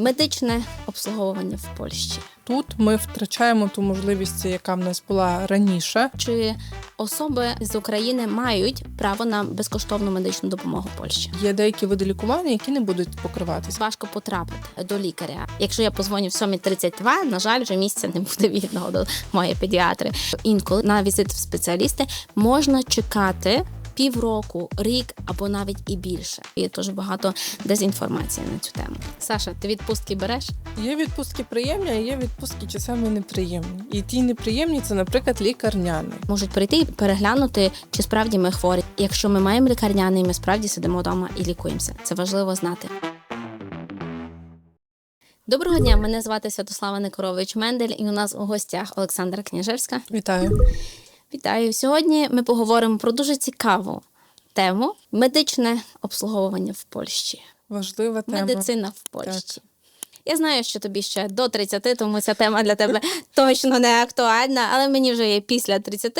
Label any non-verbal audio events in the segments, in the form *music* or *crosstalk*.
Медичне обслуговування в Польщі. Тут ми втрачаємо ту можливість, яка в нас була раніше. Чи особи з України мають право на безкоштовну медичну допомогу в Польщі? Є деякі види лікування, які не будуть покриватися. Важко потрапити до лікаря. Якщо я позвоню в 7.32, на жаль, вже місця не буде вільного до моєї педіатри. Інколи на візит в спеціалісти можна чекати. Півроку, рік або навіть і більше. Є дуже багато дезінформації на цю тему. Саша, ти відпустки береш? Є відпустки приємні, а є відпустки часами неприємні. І ті неприємні це, наприклад, лікарняний. Можуть прийти і переглянути, чи справді ми хворі. Якщо ми маємо лікарняний, ми справді сидимо вдома і лікуємося. Це важливо знати. Доброго дня, мене звати Святослава Некорович Мендель, і у нас у гостях Олександра Княжевська. Вітаю. Вітаю! Сьогодні ми поговоримо про дуже цікаву тему медичне обслуговування в Польщі. Важлива тема. Медицина в Польщі. Я знаю, що тобі ще до 30, тому ця тема для тебе *laughs* точно не актуальна, але мені вже є після 30,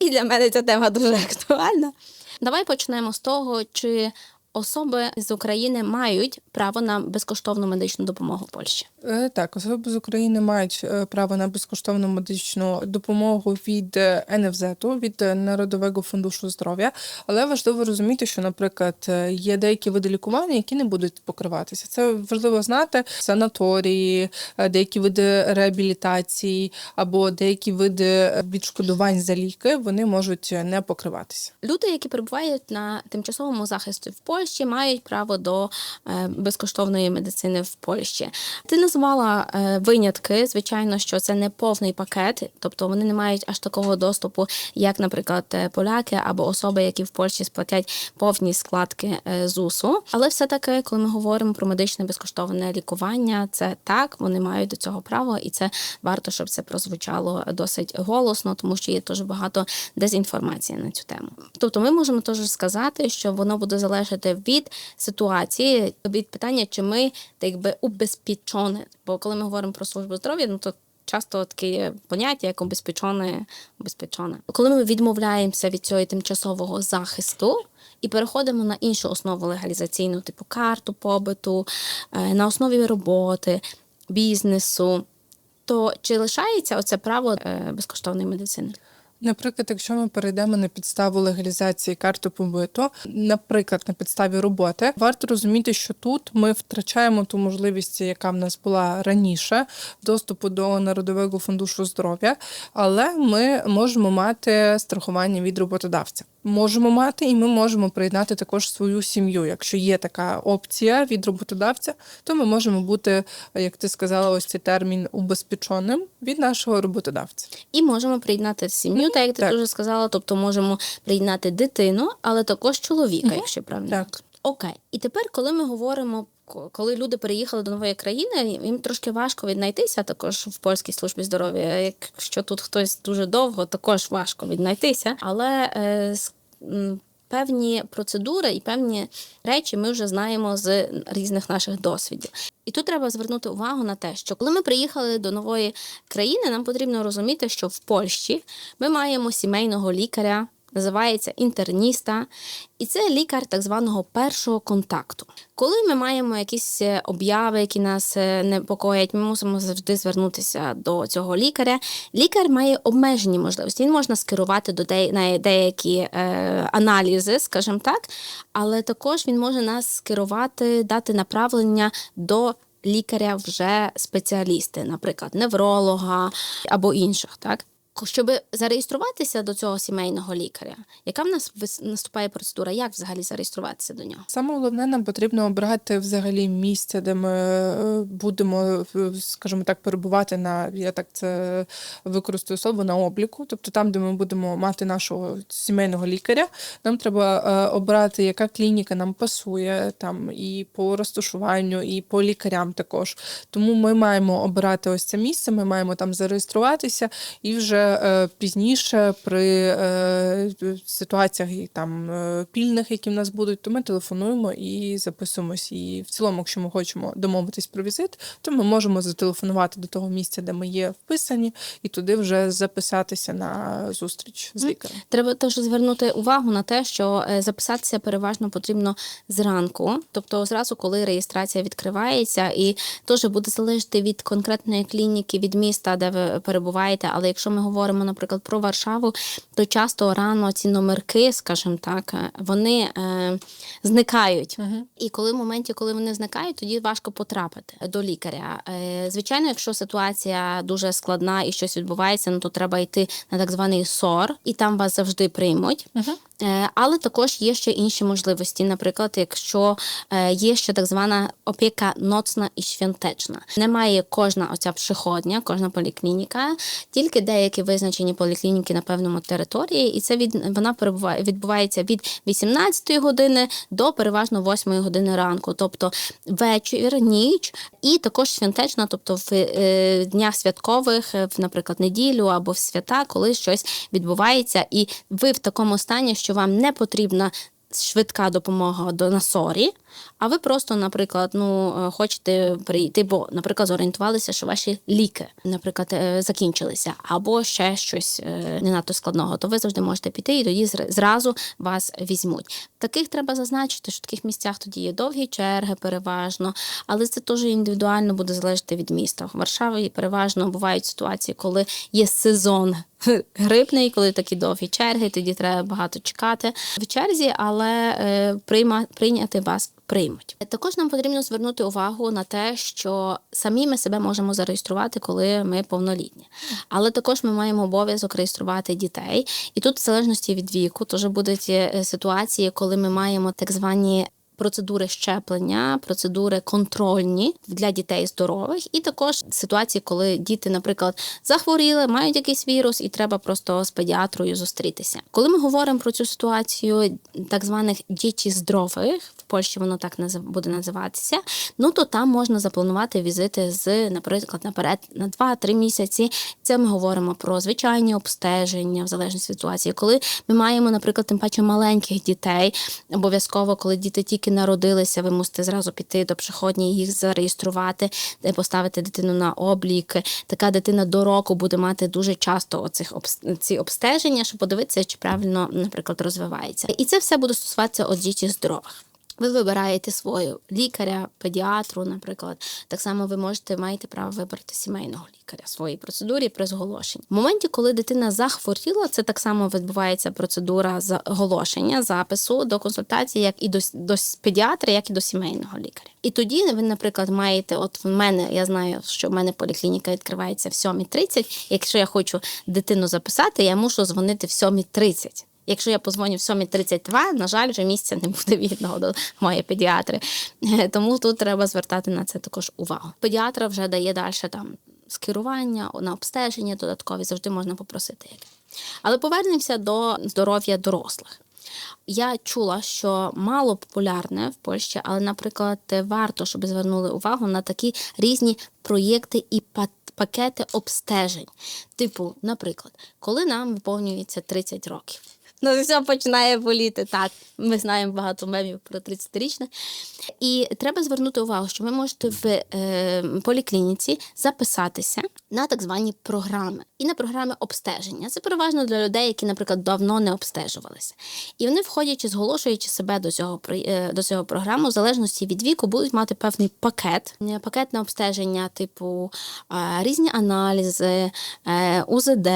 і для мене ця тема дуже актуальна. Давай почнемо з того, чи особи з України мають право на безкоштовну медичну допомогу в Польщі. Е, Так, особи з України мають е, право на безкоштовну медичну допомогу від е, НФЗ, від Народового фондушу здоров'я. Але важливо розуміти, що, наприклад, є деякі види лікування, які не будуть покриватися. Це важливо знати. Санаторії, деякі види реабілітації або деякі види відшкодувань за ліки вони можуть не покриватися. Люди, які перебувають на тимчасовому захисті в Польщі, мають право до е, безкоштовної медицини в Польщі. Ти назвала е, винятки. Звичайно, що це не повний пакет, тобто вони не мають аж такого доступу, як, наприклад, е, поляки або особи, які в Польщі сплатять повні складки ЗУСу. Але все таки, коли ми говоримо про медичне безкоштовне лікування, це так, вони мають до цього право, і це варто, щоб це прозвучало досить голосно, тому що є дуже багато дезінформації на цю тему. Тобто, ми можемо теж сказати, що воно буде залежати від ситуації, від питання, чи ми так якби убезпечені. Бо коли ми говоримо про службу здоров'я, ну то часто таке поняття, як убезпечене, убезпечене. Коли ми відмовляємося від цього тимчасового захисту. І переходимо на іншу основу легалізаційну, типу карту побиту, е, на основі роботи, бізнесу. То чи лишається оце право е, безкоштовної медицини? Наприклад, якщо ми перейдемо на підставу легалізації карти побиту, наприклад, на підставі роботи, варто розуміти, що тут ми втрачаємо ту можливість, яка в нас була раніше, доступу до народового фонду здоров'я, але ми можемо мати страхування від роботодавця. Можемо мати, і ми можемо приєднати також свою сім'ю. Якщо є така опція від роботодавця, то ми можемо бути, як ти сказала, ось цей термін убезпеченим від нашого роботодавця. І можемо приєднати сім'ю, так як ти Так. дуже сказала. Тобто можемо приєднати дитину, але також чоловіка, Мгм. якщо правильно. Так. Окей. І тепер, коли ми говоримо, коли люди переїхали до нової країни, їм трошки важко віднайтися також в польській службі здоров'я. Якщо тут хтось дуже довго, також важко віднайтися. Але е, певні процедури і певні речі ми вже знаємо з різних наших досвідів. І тут треба звернути увагу на те, що коли ми приїхали до нової країни, нам потрібно розуміти, що в Польщі ми маємо сімейного лікаря, називається інтерніста, і це лікар так званого першого контакту. Коли ми маємо якісь е, обяви, які нас е, непокоять, ми мусимо завжди звернутися до цього лікаря. Лікар має обмежені можливості. Він можна скерувати до на деякі е, аналізи, скажімо так, але також він може нас скерувати, дати направлення до. Лікаря вже спеціалісти, наприклад, невролога або інших, так щоб зареєструватися до цього сімейного лікаря, яка в нас наступає процедура? Як взагалі зареєструватися до нього? Саме головне, нам потрібно обрати взагалі місце, де ми е, будемо, е, скажімо так, перебувати на я так це використаю слово на обліку. Тобто там, де ми будемо мати нашого сімейного лікаря, нам треба е, обрати, яка клініка нам пасує, там і по розташуванню, і по лікарям також. Тому ми маємо обирати ось це місце, ми маємо там зареєструватися і вже е, пізніше при е, ситуаціях там е, пільних, які в нас будуть, то ми телефонуємо і записуємось. І в цілому, якщо ми хочемо домовитись про візит, то ми можемо зателефонувати до того місця, де ми є вписані, і туди вже записатися на зустріч з лікарем. Треба теж звернути увагу на те, що записатися переважно потрібно зранку, тобто зразу, коли реєстрація відкривається, і теж буде залежати від конкретної клініки, від міста, де ви перебуваєте. Але якщо ми говоримо, наприклад, про Варшаву, то часто рано ці номерки, скажімо так, е, вони е, зникають. І коли в моменті, коли вони зникають, тоді важко потрапити до лікаря. Е, Звичайно, якщо ситуація дуже складна і щось відбувається, ну то треба йти на так званий СОР, і там вас завжди приймуть. Е, Але також є ще інші можливості. Наприклад, якщо е, є ще так звана опіка ноцна і świąteczna. Немає кожна оця przychodня, кожна поліклініка, тільки деякі визначені поліклініки на певному території, і це від вона перебуває відбувається від 18 години до переважно 8 години ранку, тобто вечір, ніч, і також святечна, тобто в е, днях святкових, е, в, наприклад, неділю або в свята, коли щось відбувається, і ви в такому стані, що вам не потрібна. Швидка допомога до насорі, а ви просто, наприклад, ну е, хочете прийти, бо, наприклад, зорієнтувалися, що ваші ліки, наприклад, е, закінчилися, або ще щось е, не надто складного, то ви завжди можете піти і тоді зра- зразу вас візьмуть. Таких треба зазначити, що в таких місцях тоді є довгі черги, переважно, але це теж індивідуально буде залежати від міста. В Варшаві переважно бувають ситуації, коли є сезон *laughs* грипний, коли такі довгі черги, тоді треба багато чекати в черзі, але е, прийма, прийняти вас приймуть. Також нам потрібно звернути увагу на те, що самі ми себе можемо зареєструвати, коли ми повнолітні. Але також ми маємо обов'язок реєструвати дітей. І тут, в залежності від віку, теж будуть е, ситуації, коли ми маємо так звані. Процедури щеплення, процедури контрольні для дітей здорових, і також ситуації, коли діти, наприклад, захворіли, мають якийсь вірус, і треба просто з педіатрою зустрітися. Коли ми говоримо про цю ситуацію так званих дітей здорових, в Польщі воно так буде називатися. Ну то там можна запланувати візити з, наприклад, наперед на 2-3 місяці. Це ми говоримо про звичайні обстеження в залежності від ситуації. Коли ми маємо, наприклад, тим паче маленьких дітей, обов'язково, коли діти тільки народилися, ви мусите зразу піти до приходні, їх зареєструвати, поставити дитину на облік. Така дитина до року буде мати дуже часто оцих ці обстеження, щоб подивитися, чи правильно, наприклад, розвивається. І це все буде стосуватися от дітей здорових. Ви вибираєте свого лікаря, педіатру, наприклад. Так само ви можете маєте право вибрати сімейного лікаря своїй процедурі при зголошенні. В моменті, коли дитина захворіла, це так само відбувається процедура заголошення, запису до консультації, як і до, до педіатра, як і до сімейного лікаря. І тоді ви, наприклад, маєте, от в мене, я знаю, що в мене поліклініка відкривається в 7.30. Якщо я хочу дитину записати, я мушу дзвонити в 7.30. Якщо я позвоню в 7.32, на жаль, вже місця не буде вільного до моєї педіатри. Е, Тому тут треба звертати на це також увагу. Педіатра вже дає далі там скерування на обстеження додаткові, завжди можна попросити. Але повернемося до здоров'я дорослих. Я чула, що мало популярне в Польщі, але, наприклад, варто, щоб звернули увагу на такі різні проєкти і пакети обстежень. Типу, наприклад, коли нам виповнюється 30 років. Ну, все починає боліти. Так, ми знаємо багато мемів про 30-річних. І треба звернути увагу, що ви можете в е, поліклініці записатися на так звані програми і на програми обстеження. Це переважно для людей, які, наприклад, давно не обстежувалися. І вони, входячи, зголошуючи себе до цього е, до цього програму, в залежності від віку, будуть мати певний пакет, Е, пакет на обстеження, типу е, різні аналізи, е, УЗД,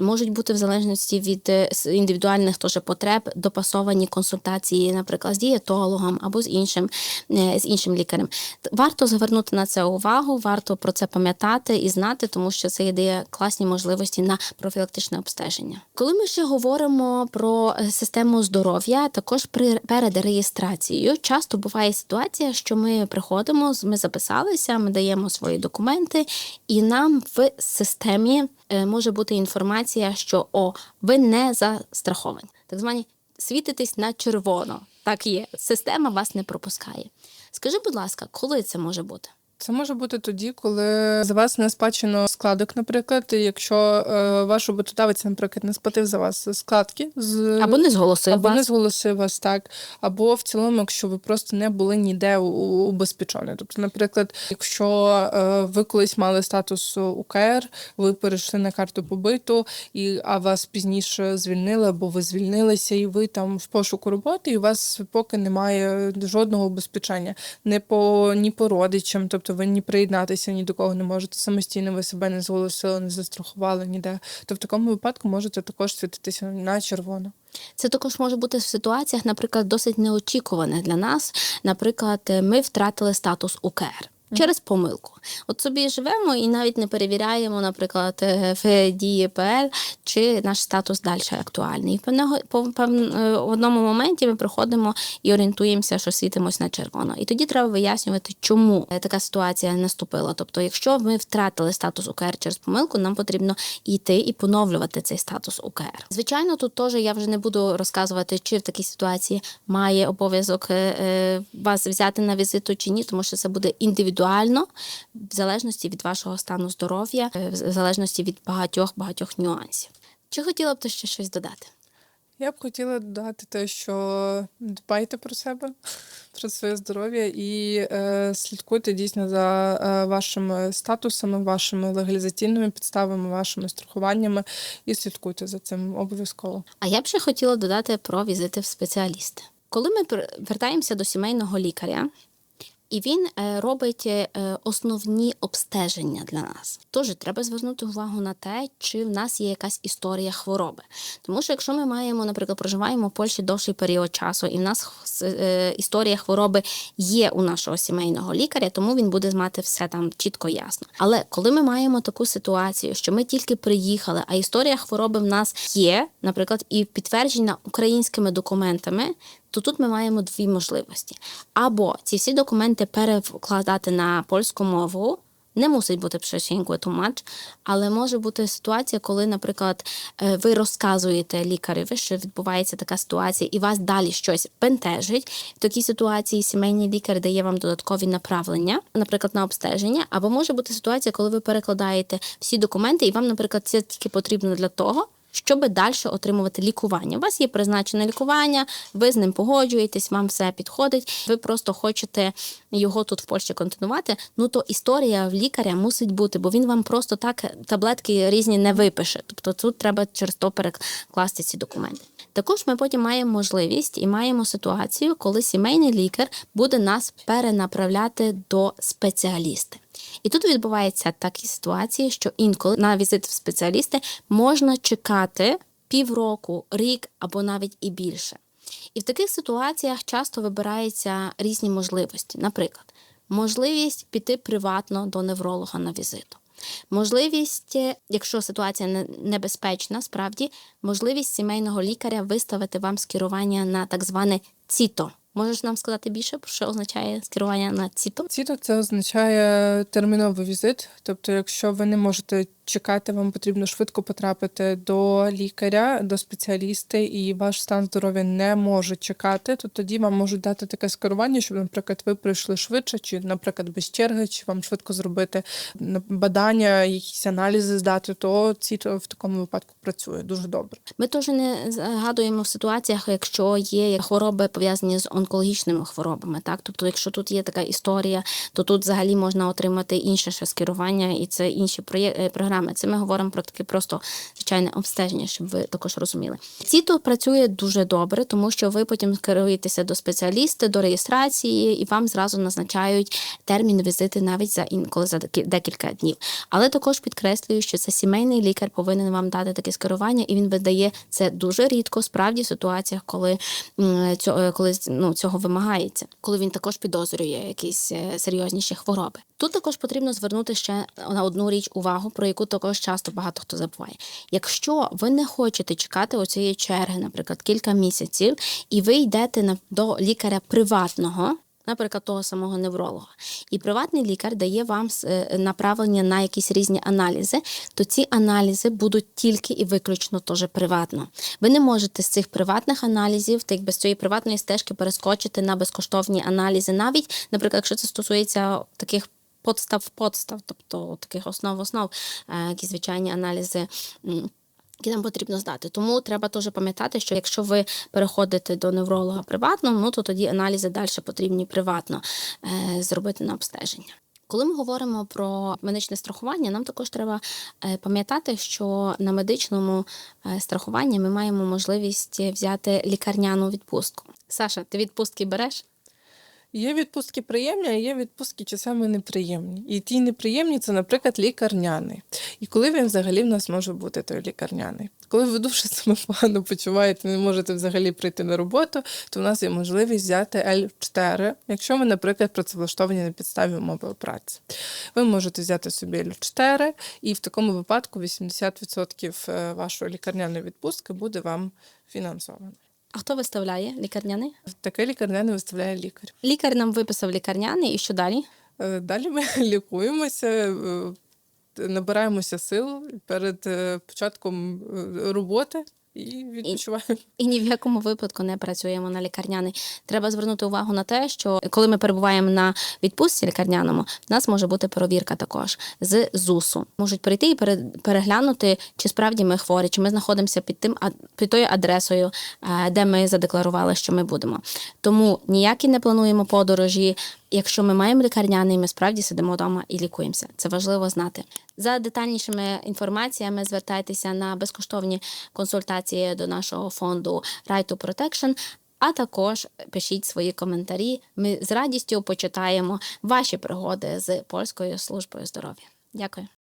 можуть бути в залежності від е, с- індивідуальних теж потреб допасовані консультації, наприклад, з дієтологом або з іншим, е, з іншим лікарем. Варто звернути на це увагу, варто про це пам'ятати і знати, тому що це дає класні можливості на профілактичне обстеження. Коли ми ще говоримо про е, систему здоров'я, також при перед реєстрацією часто буває ситуація, що ми приходимо, ми записалися, ми даємо свої документи, і нам в системі може бути інформація, що о, ви не застраховані. Так звані світитись на червоно. Так є. Система вас не пропускає. Скажи, будь ласка, коли це може бути? Це може бути тоді, коли за вас не сплачено складок, наприклад, і якщо е, ваш роботодавець, наприклад, не сплатив за вас складки з Або не зголосив або вас. не зголосив вас так, або в цілому, якщо ви просто не були ніде убезпечені. Тобто, наприклад, якщо е, ви колись мали статус УКР, ви перейшли на карту побиту, і а вас пізніше звільнили, або ви звільнилися, і ви там в пошуку роботи, і у вас поки немає жодного убезпечення, не по ні по родичам, тобто ви ні приєднатися ні до кого не можете самостійно, ви себе не зголосили, не застрахували ніде. То в такому випадку можете також світитися на червоно. Це також може бути в ситуаціях, наприклад, досить неочікуваних для нас. Наприклад, ми втратили статус УКР. Через помилку. От собі живемо і навіть не перевіряємо, наприклад, е, в дії ПЛ, чи наш статус далі актуальний. І е, в одному моменті ми приходимо і орієнтуємося, що світимось на червоно. І тоді треба вияснювати, чому е, така ситуація наступила. Тобто, якщо ми втратили статус УКР через помилку, нам потрібно йти і поновлювати цей статус УКР. Звичайно, тут теж я вже не буду розказувати, чи в такій ситуації має обов'язок вас взяти на візиту чи ні, тому що це буде індивідуально, в залежності від вашого стану здоров'я, е, в залежності від багатьох багатьох нюансів. Чи хотіла б ти ще щось додати? Я б хотіла додати те, що дбайте про себе, *laughs* про своє здоров'я і е, слідкуйте дійсно за е, вашими статусами, вашими легалізаційними підставами, вашими страхуваннями і слідкуйте за цим обов'язково. А я б ще хотіла додати про візити в спеціаліста. Коли ми вертаємося до сімейного лікаря, і він е, робить е, основні обстеження для нас. Тож треба звернути увагу на те, чи в нас є якась історія хвороби. Тому що якщо ми маємо, наприклад, проживаємо в Польщі довший період часу, і в нас е, історія хвороби є у нашого сімейного лікаря, тому він буде мати все там чітко ясно. Але коли ми маємо таку ситуацію, що ми тільки приїхали, а історія хвороби в нас є, наприклад, і підтверджена українськими документами, то тут ми маємо дві можливості: або ці всі документи перекладати на польську мову. Не мусить бути przecięgły тлумач, але може бути ситуація, коли, наприклад, е, ви розказуєте лікареві, що відбувається така ситуація, і вас далі щось бентежить. В такій ситуації сімейний лікар дає вам додаткові направлення, наприклад, на обстеження. Або може бути ситуація, коли ви перекладаєте всі документи, і вам, наприклад, це тільки потрібно для того, щоб далі отримувати лікування. У вас є призначене лікування, ви з ним погоджуєтесь, вам все підходить. Ви просто хочете його тут в Польщі континувати. Ну то історія в лікаря мусить бути, бо він вам просто так таблетки різні не випише. Тобто тут треба через то перекласти ці документи. Також ми потім маємо можливість і маємо ситуацію, коли сімейний лікар буде нас перенаправляти до спеціаліста. І тут відбуваються такі ситуації, що інколи на візит в спеціалісти можна чекати півроку, рік або навіть і більше. І в таких ситуаціях часто вибираються різні можливості. Наприклад, можливість піти приватно до невролога на візиту. Можливість, е, якщо ситуація небезпечна, справді можливість сімейного лікаря виставити вам скерування на так зване ЦІТО. Можеш нам сказати більше, про що означає скерування на ЦІТО? Ціто це означає терміновий візит. Тобто, якщо ви не можете чекати, вам потрібно швидко потрапити до лікаря, до спеціаліста, і ваш стан здоров'я не може чекати, то тоді вам можуть дати таке скерування, щоб, наприклад, ви прийшли швидше, чи, наприклад, без черги, чи вам швидко зробити бадання, якісь аналізи здати, то ціто в такому випадку працює дуже добре. Ми теж не згадуємо в ситуаціях, якщо є хвороби пов'язані з онкологічними хворобами. Так, тобто, якщо тут є така історія, то тут взагалі можна отримати інше ще скерування, і це інші проє- е, програми. Це ми говоримо про таке просто звичайне обстеження, щоб ви також розуміли. Ціто працює дуже добре, тому що ви потім керуєтеся до спеціаліста, до реєстрації, і вам зразу назначають термін візити навіть за інколи за декі- декілька днів. Але також підкреслюю, що це сімейний лікар повинен вам дати таке скерування, і він видає це дуже рідко, справді в ситуаціях, коли цього, е, коли ну, цього вимагається, коли він також підозрює якісь е, серйозніші хвороби. Тут також потрібно звернути ще на одну річ увагу, про яку також часто багато хто забуває. Якщо ви не хочете чекати оцієї черги, наприклад, кілька місяців, і ви йдете до лікаря приватного. Наприклад, того самого невролога, і приватний лікар дає вам е, направлення на якісь різні аналізи, то ці аналізи будуть тільки і виключно теж приватно. Ви не можете з цих приватних аналізів, так без цієї приватної стежки перескочити на безкоштовні аналізи, навіть, наприклад, якщо це стосується таких подстав подстав, тобто таких основ основ, е, якісь звичайні аналізи. Які нам потрібно здати. Тому треба теж пам'ятати, що якщо ви переходите до невролога приватно, ну то тоді аналізи далі потрібні приватно е, зробити на обстеження. Коли ми говоримо про медичне страхування, нам також треба е, пам'ятати, що на медичному е, страхуванні ми маємо можливість взяти лікарняну відпустку. Саша, ти відпустки береш? Є відпустки приємні, а є відпустки часами неприємні. І ті неприємні це, наприклад, лікарняний. І коли він взагалі в нас може бути той лікарняний? Коли ви дуже себе погано почуваєте, не можете взагалі прийти на роботу, то в нас є можливість взяти L4, якщо ви, наприклад, працевлаштовані на підставі умови праці. Ви можете взяти собі L4, і в такому випадку 80% е, вашої лікарняної відпустки буде вам фінансовано. А хто виставляє лікарняний? Таке лікарняне виставляє лікар. Лікар нам виписав лікарняний, і що далі? Е, Далі ми *laughs* лікуємося, е, набираємося сил перед е, початком роботи і відпочиваємо. *laughs* І ні в якому випадку не працюємо на лікарняний. Треба звернути увагу на те, що коли ми перебуваємо на відпустці лікарняному, в нас може бути перевірка також з ЗУСу. Можуть прийти і пере- переглянути, чи справді ми хворі, чи ми знаходимося під тим під тою адресою, е, де ми задекларували, що ми будемо. Тому ніякі не плануємо подорожі. Якщо ми маємо лікарняний, ми справді сидимо вдома і лікуємося. Це важливо знати. За детальнішими інформаціями звертайтеся на безкоштовні консультації до нашого фонду Right to Protection, а також пишіть свої коментарі. Ми з радістю почитаємо ваші пригоди з польською службою здоров'я. Дякую.